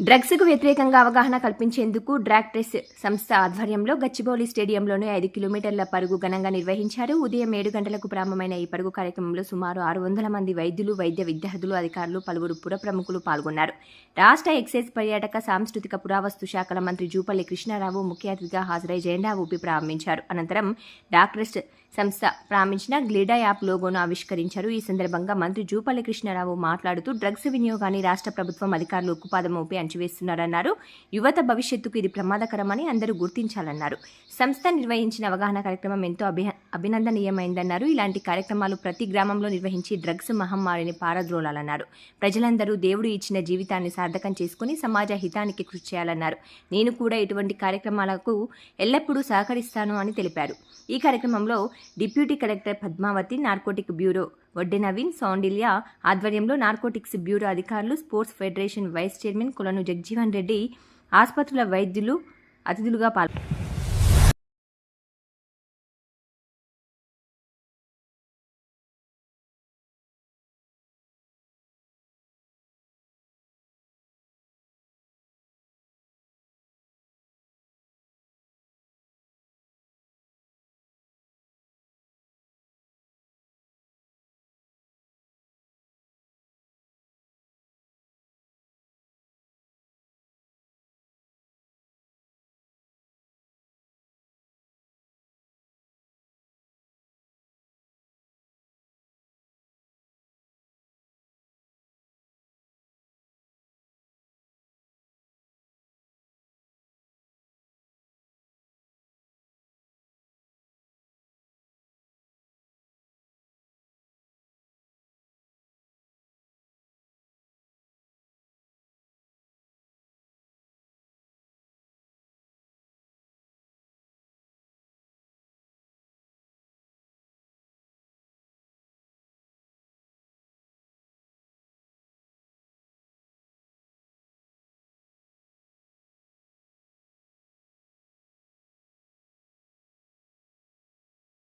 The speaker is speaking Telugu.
డ్రగ్స్కు వ్యతిరేకంగా అవగాహన కల్పించేందుకు డ్రాగ్ ట్రెస్ సంస్థ ఆధ్వర్యంలో గచ్చిబౌలి స్టేడియంలోనే ఐదు కిలోమీటర్ల పరుగు ఘనంగా నిర్వహించారు. ఉదయం ఏడు గంటలకు ప్రారంభమైన ఈ పరుగు కార్యక్రమంలో సుమారు ఆరు వందల మంది వైద్యులు వైద్య విద్యార్థులు అధికారులు పలువురు పుర ప్రముఖులు పాల్గొన్నారు. రాష్ట్ర ఎక్సైజ్ పర్యాటక సాంస్కృతిక పురావస్తు శాఖల మంత్రి జూపల్లి కృష్ణారావు ముఖ్య అతిథిగా హాజరై జెండా ఊపి ప్రారంభించారు. అనంతరం డాక్టర్స్ సంస్థ ప్రారంభించిన గ్లీడా యాప్ లోగోను ఆవిష్కరించారు. ఈ సందర్భంగా మంత్రి జూపల్లి కృష్ణారావు మాట్లాడుతూ డ్రగ్స్ వినియోగాన్ని రాష్ట్ర ప్రభుత్వం అధికారులు ఉక్కుపాదమోపి అణచివేస్తున్నారన్నారు యువత భవిష్యత్తుకు ఇది ప్రమాదకరమని అందరూ గుర్తించాలన్నారు. సంస్థ నిర్వహించిన అవగాహన కార్యక్రమం ఎంతో అభి అభినందనీయమైందన్నారు. ఇలాంటి కార్యక్రమాలు ప్రతి గ్రామంలో నిర్వహించి డ్రగ్స్ మహమ్మారిని పారద్రోలాలన్నారు. ప్రజలందరూ దేవుడు ఇచ్చిన జీవితాన్ని సార్థకం చేసుకుని సమాజ హితానికి కృషి చేయాలన్నారు. నేను కూడా ఇటువంటి కార్యక్రమాలకు ఎల్లప్పుడూ సహకరిస్తాను అని తెలిపారు. ఈ కార్యక్రమంలో deputy collector Padmavathi narcotic bureau Vadde Naveen Soundilya ఆధ్వర్యంలో నార్కోటిక్స్ బ్యూరో అధికారులు స్పోర్ట్స్ ఫెడరేషన్ వైస్ చైర్మన్ కులను జగ్జీవన్ రెడ్డి ఆసుపత్రుల వైద్యులు అతిథులుగా పాల్గొన్నారు